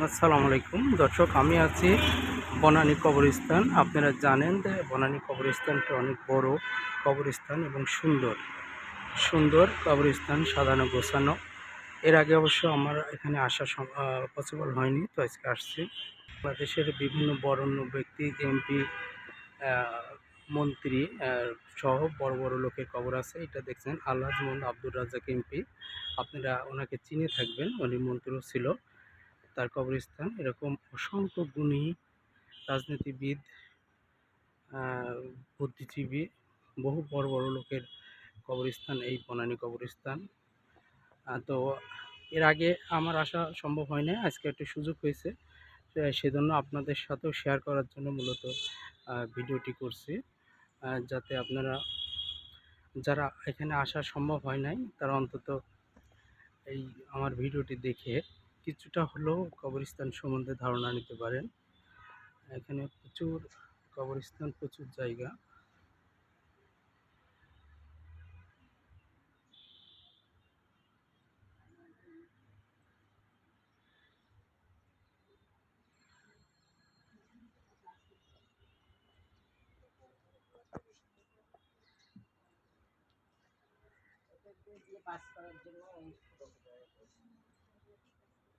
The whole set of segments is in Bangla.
আসসালামু আলাইকুম। দর্শক, আমি আছি বনানী কবরস্থান। আপনারা জানেন যে বনানী কবরস্থানটা অনেক বড় কবরস্থান এবং সুন্দর। সুন্দর কবরস্থান, সাজানো, গোছানো। এর আগে অবশ্য আমার এখানে আসা পসিবল হয়নি, তো আজকে আসছি। বাংলাদেশের বিভিন্ন বরণ্য ব্যক্তি এমপি মন্ত্রী সহ বড় বড় লোকের কবর আছে। এটা দেখছেন আল্লাহ আব্দুর রাজাক এমপি। আপনারা ওনাকে চিনে থাকবেন, উনি মন্ত্রীও ছিল। তার কবরস্থান। এরকম অসংখ্য গুণী রাজনীতিবিদ বুদ্ধিজীবী, বহু বড় বড় লোকের কবরস্থান, এই বনানী কবরস্থান। তো এর আগে আমার আসা সম্ভব হয় না আজকে একটা সুযোগ হয়েছে। সেজন্য আপনাদের সাথেও শেয়ার করার জন্য মূলত ভিডিওটি করছি। যাতে আপনারা, যারা এখানে আসা সম্ভব হয় নাই, তারা অন্তত এই আমার ভিডিওটি দেখে কিছুটা হলেও কবরস্থান সম্বন্ধে ধারণা নিতে পারেন। এখানে প্রচুর কবরস্থান, প্রচুর জায়গা। পাস করার জন্য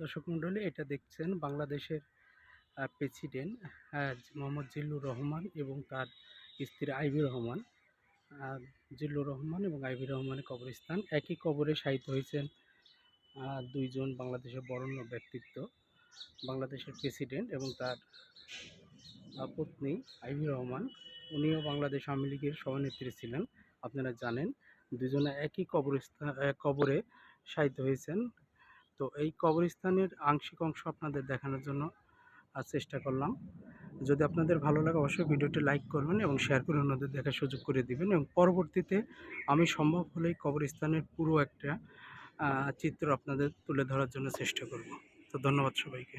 দর্শক মণ্ডলী, এটা দেখছেন বাংলাদেশের প্রেসিডেন্ট মোহাম্মদ জিল্লুর রহমান এবং তার স্ত্রী আইবি রহমান। জিল্লুর রহমান এবং আইবি রহমানের কবরস্থান একই কবরে শায়িত হয়েছেন দুইজন বাংলাদেশের বরণ্য ব্যক্তিত্ব। বাংলাদেশের প্রেসিডেন্ট এবং তার পত্নী আইবি রহমান, উনিও বাংলাদেশ আওয়ামী লীগের সভানেত্রী ছিলেন। আপনারা জানেন দুজনে একই কবরস্থান কবরে শায়িত হয়েছেন। তো এই কবরস্থানের আংশিক অংশ আপনাদের দেখানোর জন্য চেষ্টা করলাম। যদি আপনাদের ভালো লাগে, অবশ্যই ভিডিওটি লাইক করবেন এবং শেয়ার করে অন্যদের দেখার সুযোগ করে দিবেন এবং পরবর্তীতে আমি সম্ভব হলেই কবরস্থানের পুরো একটা চিত্র আপনাদের তুলে ধরার জন্য চেষ্টা করব। তো ধন্যবাদ সবাইকে।